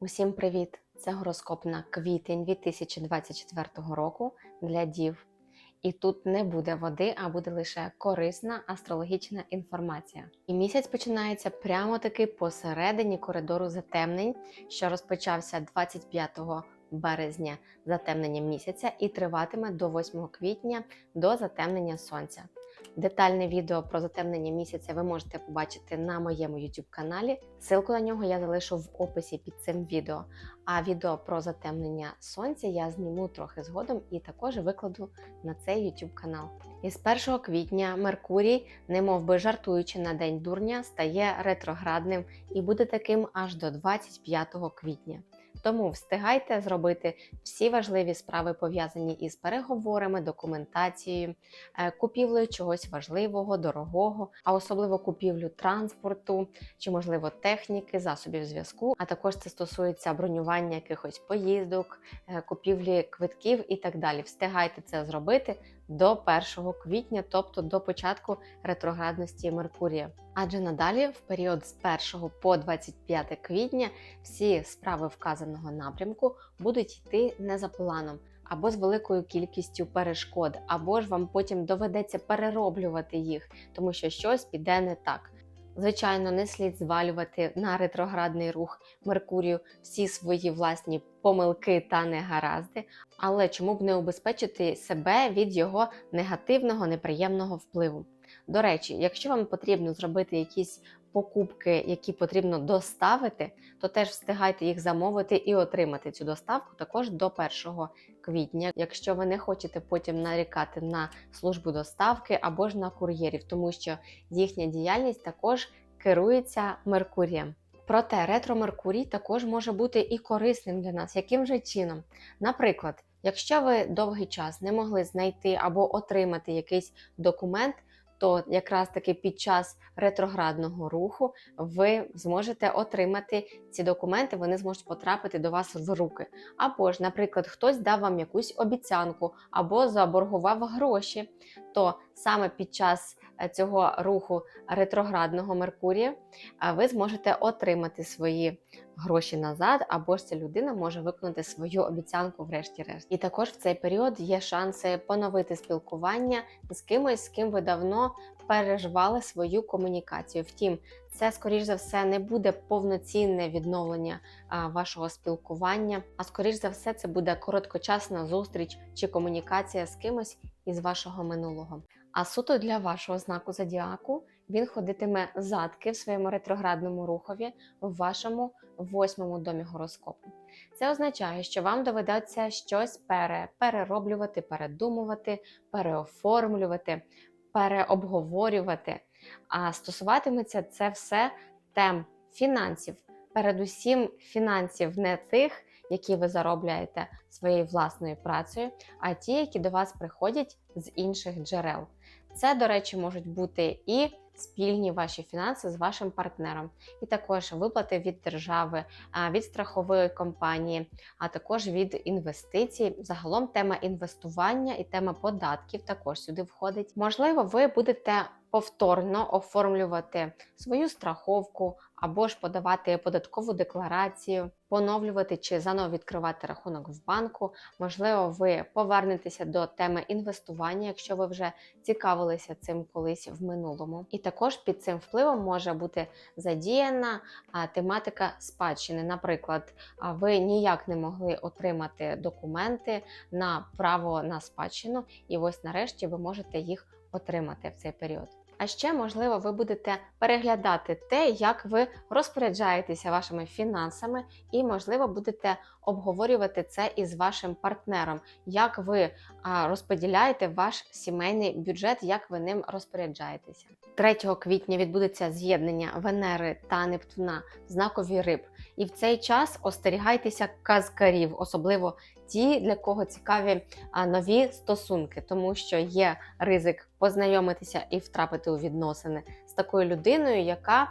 Усім привіт! Це гороскоп на квітень 2024 року для дів. І тут не буде води, а буде лише корисна астрологічна інформація. І місяць починається прямо таки посередині коридору затемнень, що розпочався 25 березня затемненням місяця і триватиме до 8 квітня до затемнення сонця. Детальне відео про затемнення місяця ви можете побачити на моєму YouTube каналі. Силку на нього я залишу в описі під цим відео. А відео про затемнення сонця я зніму трохи згодом і також викладу на цей YouTube канал. Із 1 квітня Меркурій, немов би жартуючи на день дурня, стає ретроградним і буде таким аж до 25 квітня. Тому встигайте зробити всі важливі справи, пов'язані із переговорами, документацією, е, купівлею чогось важливого, дорогого, а особливо купівлю транспорту чи, можливо, техніки, засобів зв'язку. А також це стосується бронювання якихось поїздок, е, купівлі квитків і так далі. Встигайте це зробити до 1 квітня, тобто до початку ретроградності Меркурія. Адже надалі, в період з 1 по 25 квітня, всі справи вказаного напрямку будуть йти не за планом. Або з великою кількістю перешкод, або ж вам потім доведеться перероблювати їх, тому що щось піде не так. Звичайно, не слід звалювати на ретроградний рух Меркурію всі свої власні помилки та негаразди, але чому б не убезпечити себе від його негативного, неприємного впливу? До речі, якщо вам потрібно зробити якісь покупки, які потрібно доставити, то теж встигайте їх замовити і отримати цю доставку також до 1 квітня, якщо ви не хочете потім нарікати на службу доставки або ж на кур'єрів, тому що їхня діяльність також керується Меркурієм. Проте ретро Меркурій також може бути і корисним для нас. Яким же чином? Наприклад, якщо ви довгий час не могли знайти або отримати якийсь документ, то якраз таки під час ретроградного руху ви зможете отримати ці документи, вони зможуть потрапити до вас в руки. Або ж, наприклад, хтось дав вам якусь обіцянку або заборгував гроші, то саме під час е, цього руху ретроградного Меркурія ви зможете отримати свої гроші назад, або ж ця людина може виконати свою обіцянку, врешті-решт. І також в цей період є шанси поновити спілкування з кимось, з ким ви давно переживали свою комунікацію. Втім, це, скоріш за все, не буде повноцінне відновлення вашого спілкування, а скоріш за все, це буде короткочасна зустріч чи комунікація з кимось із вашого минулого. А суто для вашого знаку зодіаку він ходитиме задки в своєму ретроградному рухові в вашому восьмому домі гороскопу. Це означає, що вам доведеться щось пере, перероблювати, передумувати, переоформлювати, переобговорювати. А стосуватиметься це все тем фінансів, передусім фінансів не тих, які ви заробляєте своєю власною працею, а ті, які до вас приходять з інших джерел. Це, до речі, можуть бути і спільні ваші фінанси з вашим партнером, і також виплати від держави, від страхової компанії, а також від інвестицій. Загалом тема інвестування і тема податків також сюди входить. Можливо, ви будете повторно оформлювати свою страховку або ж подавати податкову декларацію, поновлювати чи заново відкривати рахунок в банку. Можливо, ви повернетеся до теми інвестування, якщо ви вже цікавилися цим колись в минулому. І також під цим впливом може бути задіяна тематика спадщини. Наприклад, ви ніяк не могли отримати документи на право на спадщину, і ось нарешті ви можете їх отримати в цей період. А ще, можливо, ви будете переглядати те, як ви розпоряджаєтеся вашими фінансами, і, можливо, будете обговорювати це із вашим партнером, як ви розподіляєте ваш сімейний бюджет, як ви ним розпоряджаєтеся. 3 квітня відбудеться з'єднання Венери та Нептуна знакові риб. І в цей час остерігайтеся казкарів, особливо ті, для кого цікаві нові стосунки, тому що є ризик познайомитися і втрапити у відносини такою людиною, яка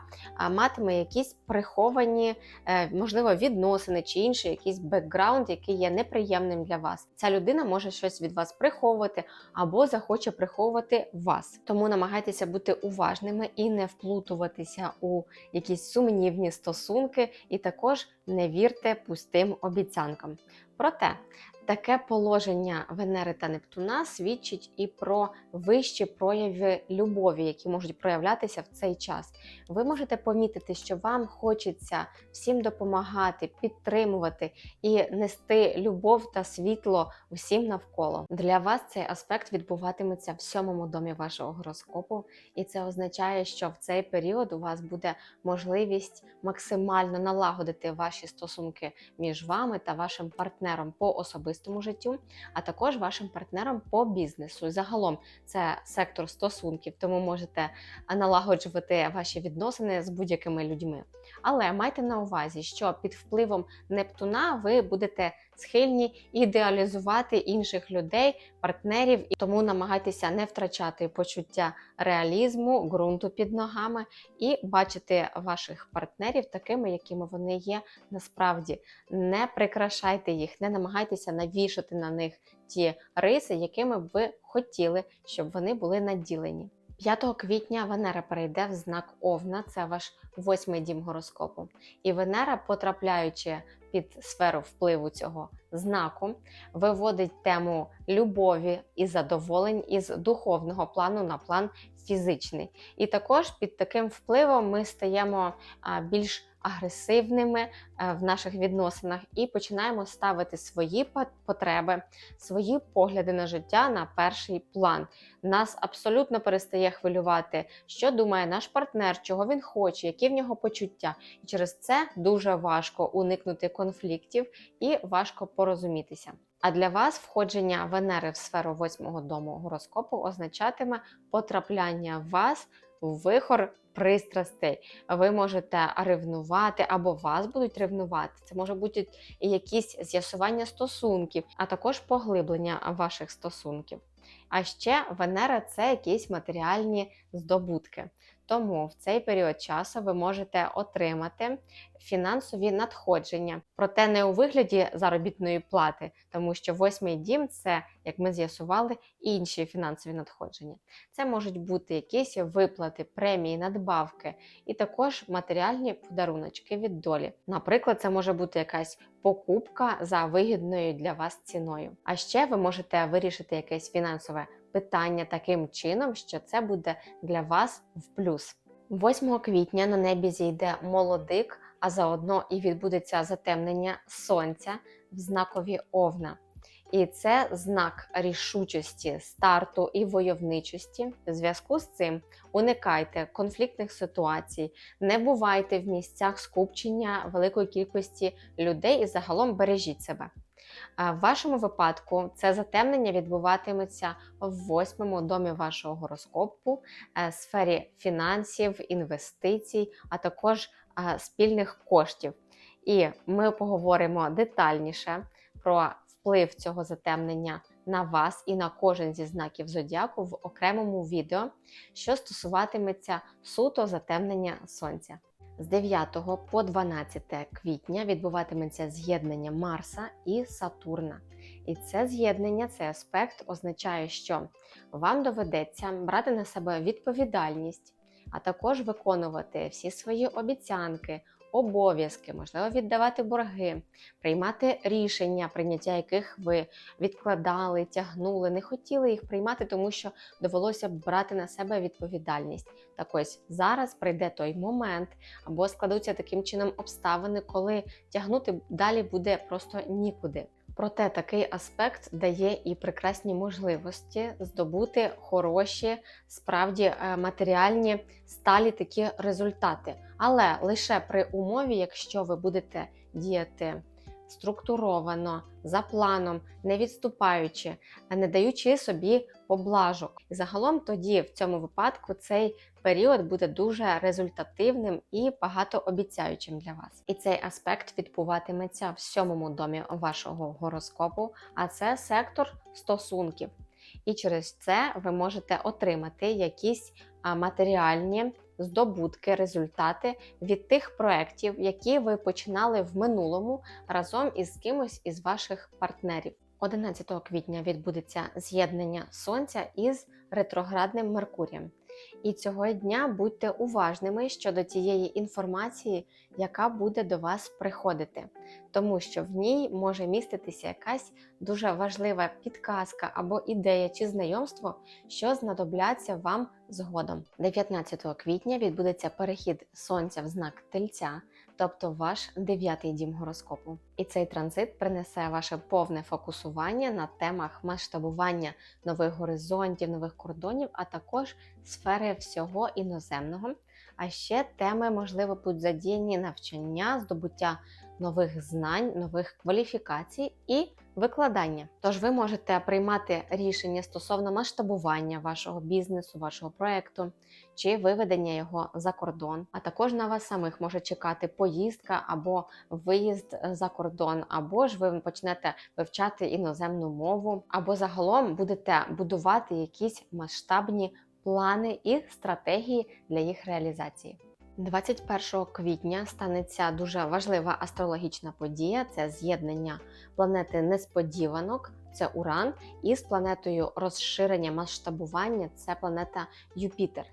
матиме якісь приховані, е, можливо, відносини чи інший якийсь бекграунд, який є неприємним для вас. Ця людина може щось від вас приховувати або захоче приховувати вас. Тому намагайтеся бути уважними і не вплутуватися у якісь сумнівні стосунки, і також не вірте пустим обіцянкам. Проте таке положення Венери та Нептуна свідчить і про вищі прояви любові, які можуть проявлятися в цей час. Ви можете помітити, що вам хочеться всім допомагати, підтримувати і нести любов та світло всім навколо. Для вас цей аспект відбуватиметься в сьомому домі вашого гороскопу, і це означає, що в цей період у вас буде можливість максимально налагодити ваші стосунки між вами та вашим партнером по особистому життю, а також вашим партнером по бізнесу. Загалом це сектор стосунків, тому можете налагоджувати ваші відносини з будь-якими людьми. Але майте на увазі, що під впливом Нептуна ви будете схильні ідеалізувати інших людей, партнерів, і тому намагайтеся не втрачати почуття реалізму, ґрунту під ногами і бачити ваших партнерів такими, якими вони є насправді. Не прикрашайте їх, не намагайтеся навішати на них ті риси, якими б ви хотіли, щоб вони були наділені. 5 квітня Венера перейде в знак Овна, це ваш восьмий дім гороскопу. І Венера, потрапляючи під сферу впливу цього знаку, виводить тему любові і задоволень із духовного плану на план фізичний. І також під таким впливом ми стаємо більш агресивними е, в наших відносинах і починаємо ставити свої по- потреби, свої погляди на життя на перший план. Нас абсолютно перестає хвилювати, що думає наш партнер, чого він хоче, які в нього почуття. І через це дуже важко уникнути конфліктів і важко порозумітися. А для вас входження Венери в сферу восьмого дому гороскопу означатиме потрапляння вас в вихор пристрастей. Ви можете ревнувати або вас будуть ревнувати. Це може бути якісь з'ясування стосунків, а також поглиблення ваших стосунків. А ще Венера це якісь матеріальні здобутки. Тому в цей період часу ви можете отримати фінансові надходження, проте не у вигляді заробітної плати, тому що восьмий дім це, як ми з'ясували, інші фінансові надходження. Це можуть бути якісь виплати, премії, надбавки і також матеріальні подаруночки від долі. Наприклад, це може бути якась покупка за вигідною для вас ціною. А ще ви можете вирішити якесь фінансове питання таким чином, що це буде для вас в плюс. 8 квітня на небі зійде молодик, а заодно і відбудеться затемнення сонця в знакові Овна. І це знак рішучості, старту і войовничості. В зв'язку з цим уникайте конфліктних ситуацій, не бувайте в місцях скупчення великої кількості людей і загалом бережіть себе. В вашому випадку це затемнення відбуватиметься в восьмому домі вашого гороскопу, е, сфері фінансів, інвестицій, а також е, спільних коштів. І ми поговоримо детальніше про вплив цього затемнення на вас і на кожен зі знаків зодіаку в окремому відео, що стосуватиметься суто затемнення сонця. З 9 по 12 квітня відбуватиметься з'єднання Марса і Сатурна. І це з'єднання, цей аспект означає, що вам доведеться брати на себе відповідальність, а також виконувати всі свої обіцянки, обов'язки, можливо, віддавати борги, приймати рішення, прийняття яких ви відкладали, тягнули, не хотіли їх приймати, тому що довелося брати на себе відповідальність. Так ось зараз прийде той момент, або складуться таким чином обставини, коли тягнути далі буде просто нікуди. Проте такий аспект дає і прекрасні можливості здобути хороші, справді е, матеріальні сталі такі результати, але лише при умові, якщо ви будете діяти структуровано, за планом, не відступаючи, не даючи собі поблажок. І загалом тоді в цьому випадку цей період буде дуже результативним і багатообіцяючим для вас. І цей аспект відбуватиметься в сьомому домі вашого гороскопу, а це сектор стосунків. І через це ви можете отримати якісь матеріальні здобутки, результати від тих проєктів, які ви починали в минулому разом із кимось із ваших партнерів. 11 квітня відбудеться з'єднання Сонця із ретроградним Меркурієм. І цього дня будьте уважними щодо тієї інформації, яка буде до вас приходити, тому що в ній може міститися якась дуже важлива підказка або ідея чи знайомство, що знадобляться вам згодом. 19 квітня відбудеться перехід сонця в знак тельця, тобто ваш дев'ятий дім гороскопу. І цей транзит принесе ваше повне фокусування на темах масштабування нових горизонтів, нових кордонів, а також сфери всього іноземного. А ще теми, можливо, будуть задіяні навчання, здобуття нових знань, нових кваліфікацій і викладання. Тож ви можете приймати рішення стосовно масштабування вашого бізнесу, вашого проекту чи виведення його за кордон. А також на вас самих може чекати поїздка або виїзд за кордон, або ж ви почнете вивчати іноземну мову, або загалом будете будувати якісь масштабні плани і стратегії для їх реалізації. 21 квітня станеться дуже важлива астрологічна подія це з'єднання планети несподіванок, це Уран, із планетою розширення масштабування це планета Юпітер.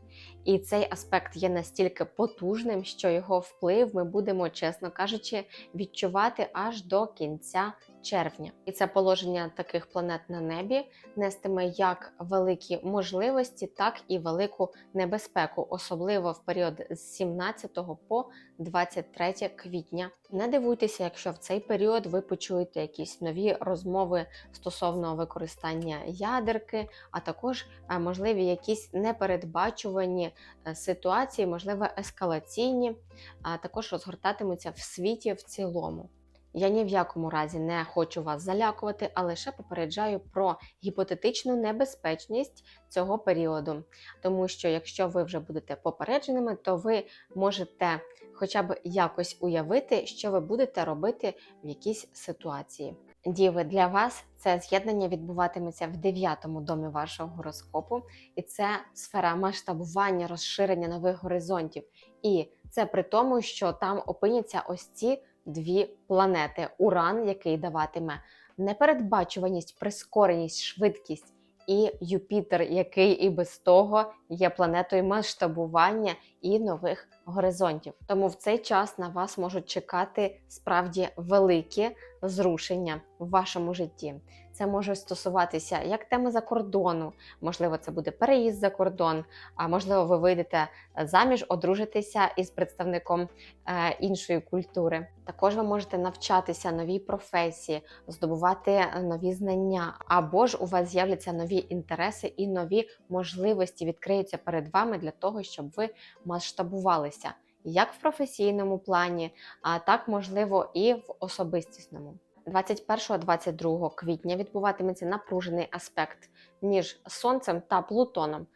І цей аспект є настільки потужним, що його вплив ми будемо, чесно кажучи, відчувати аж до кінця червня. І це положення таких планет на небі нестиме як великі можливості, так і велику небезпеку, особливо в період з 17 по 23 квітня. Не дивуйтеся, якщо в цей період ви почуєте якісь нові розмови стосовно використання ядерки, а також е, можливі якісь непередбачувані е, ситуації, можливо, ескалаційні, а також розгортатимуться в світі в цілому. Я ні в якому разі не хочу вас залякувати, а лише попереджаю про гіпотетичну небезпечність цього періоду. Тому що якщо ви вже будете попередженими, то ви можете хоча б якось уявити, що ви будете робити в якійсь ситуації. Діви, для вас це з'єднання відбуватиметься в дев'ятому домі вашого гороскопу, і це сфера масштабування, розширення нових горизонтів. І це при тому, що там опиняться ось ці дві планети: Уран, який даватиме непередбачуваність, прискореність, швидкість, і Юпітер, який і без того є планетою масштабування і нових горизонтів. Тому в цей час на вас можуть чекати справді великі зрушення в вашому житті. Це може стосуватися як теми за кордону, можливо, це буде переїзд за кордон, а можливо, ви вийдете заміж, одружитися із представником е, іншої культури. Також ви можете навчатися новій професії, здобувати нові знання, або ж у вас з'являться нові інтереси і нові можливості відкриються перед вами для того, щоб ви масштабувалися як в професійному плані, а так можливо і в особистісному. 21-22 квітня відбуватиметься напружений аспект між Сонцем та Плутоном.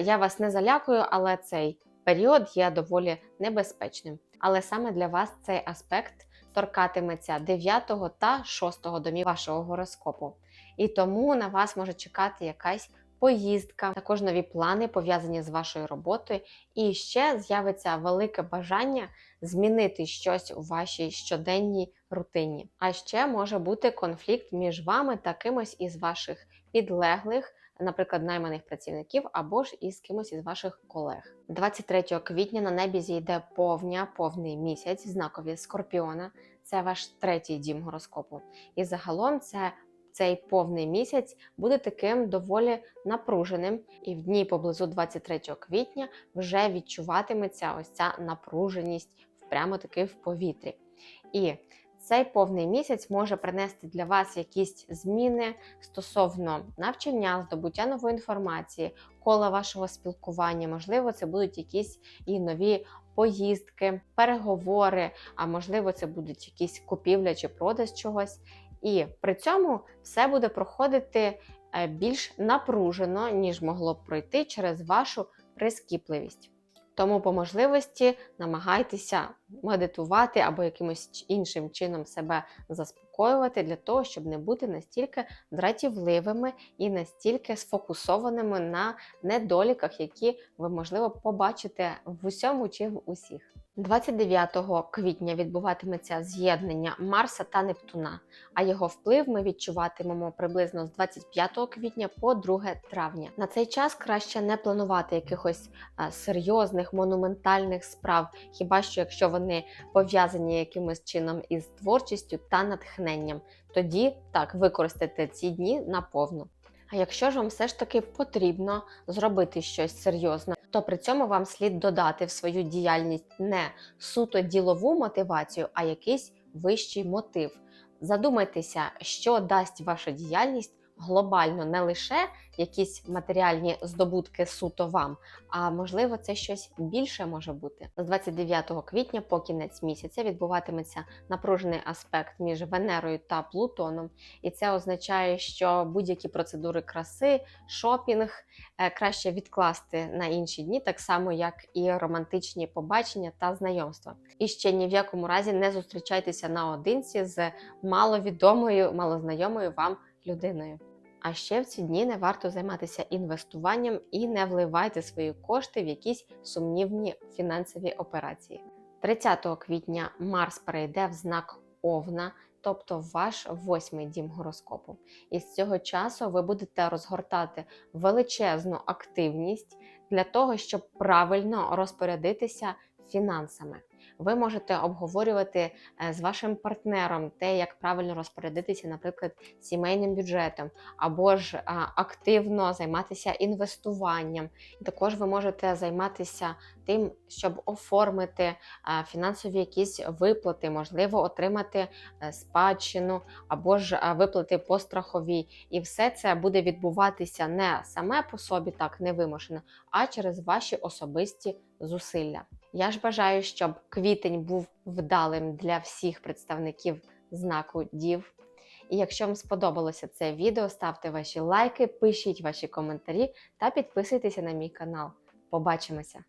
Я вас не залякую, але цей період є доволі небезпечним. Але саме для вас цей аспект торкатиметься 9 та 6 домів вашого гороскопу. І тому на вас може чекати якась поїздка, також нові плани пов'язані з вашою роботою, і ще з'явиться велике бажання змінити щось у вашій щоденній рутині. А ще може бути конфлікт між вами та кимось із ваших підлеглих. Наприклад, найманих працівників або ж із кимось із ваших колег. 23 квітня на небі зійде повня, повний місяць, знакові скорпіона. Це ваш третій дім гороскопу. І загалом це цей повний місяць буде таким доволі напруженим, і в дні поблизу 23 квітня вже відчуватиметься ось ця напруженість прямо таки в повітрі. І цей повний місяць може принести для вас якісь зміни стосовно навчання, здобуття нової інформації, кола вашого спілкування. Можливо, це будуть якісь і нові поїздки, переговори, а можливо, це будуть якісь купівля чи продаж чогось. І при цьому все буде проходити е, більш напружено, ніж могло б пройти через вашу прискіпливість. Тому по можливості намагайтеся медитувати або якимось іншим чином себе заспокоювати для того, щоб не бути настільки дратівливими і настільки сфокусованими на недоліках, які ви, можливо, побачите в усьому чи в усіх. 29 квітня відбуватиметься з'єднання Марса та Нептуна, а його вплив ми відчуватимемо приблизно з 25 квітня по 2 травня. На цей час краще не планувати якихось серйозних монументальних справ, хіба що якщо вони пов'язані якимось чином із творчістю та натхненням. Тоді так використайте ці дні наповну. А якщо ж вам все ж таки потрібно зробити щось серйозне, то при цьому вам слід додати в свою діяльність не суто ділову мотивацію, а якийсь вищий мотив. Задумайтеся, що дасть ваша діяльність глобально не лише якісь матеріальні здобутки суто вам, а можливо, це щось більше може бути. З 29 квітня по кінець місяця відбуватиметься напружений аспект між Венерою та Плутоном, і це означає, що будь-які процедури краси, шопінг е, краще відкласти на інші дні, так само як і романтичні побачення та знайомства. І ще ні в якому разі не зустрічайтеся наодинці з маловідомою, малознайомою вам людиною. А ще в ці дні не варто займатися інвестуванням і не вливайте свої кошти в якісь сумнівні фінансові операції. 30 квітня Марс перейде в знак Овна, тобто ваш восьмий дім гороскопу. І з цього часу ви будете розгортати величезну активність для того, щоб правильно розпорядитися фінансами. Ви можете обговорювати е, з вашим партнером те, як правильно розпорядитися, наприклад, сімейним бюджетом, або ж активно займатися інвестуванням. Також ви можете займатися тим, щоб оформити фінансові якісь виплати, можливо, отримати е, спадщину або ж виплати по страховій. І все це буде відбуватися не саме по собі, так невимушено, а через ваші особисті зусилля. Я ж бажаю, щоб квітень був вдалим для всіх представників знаку Дів. І якщо вам сподобалося це відео, ставте ваші лайки, пишіть ваші коментарі та підписуйтеся на мій канал. Побачимося!